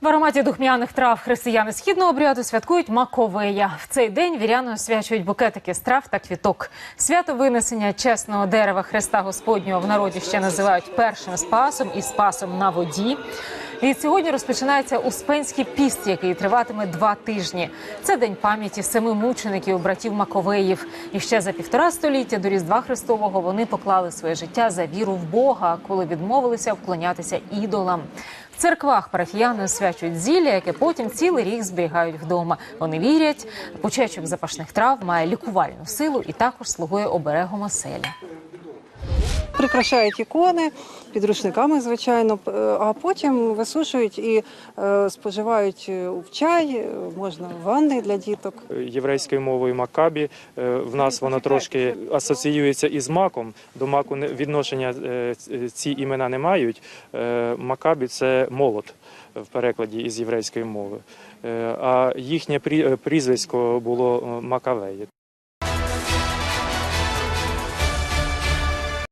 В ароматі духмяних трав християни східного обряду святкують Маковея. В цей день віряни освячують букетики з трав та квіток. Свято винесення чесного дерева Христа Господнього в народі ще називають першим спасом і спасом на воді. Від сьогодні розпочинається Успенський піст, який триватиме два тижні. Це день пам'яті семи мучеників братів Маковеїв. І ще за півтора століття до Різдва Христового вони поклали своє життя за віру в Бога, коли відмовилися вклонятися ідолам. Церквах парафіяни освячують зілля, яке потім цілий рік зберігають вдома. Вони вірять, почечок запашних трав має лікувальну силу і також слугує оберегом оселі. Прикрашають ікони підручниками, звичайно, а потім висушують і е, споживають е, в чай, е, можна в ванни для діток. єврейською мовою Макабі. В нас воно трошки асоціюється із маком. До маку відношення ці імена не мають. Макабі це молот в перекладі із єврейської мови. А їхнє прі- прізвисько було Макавеї.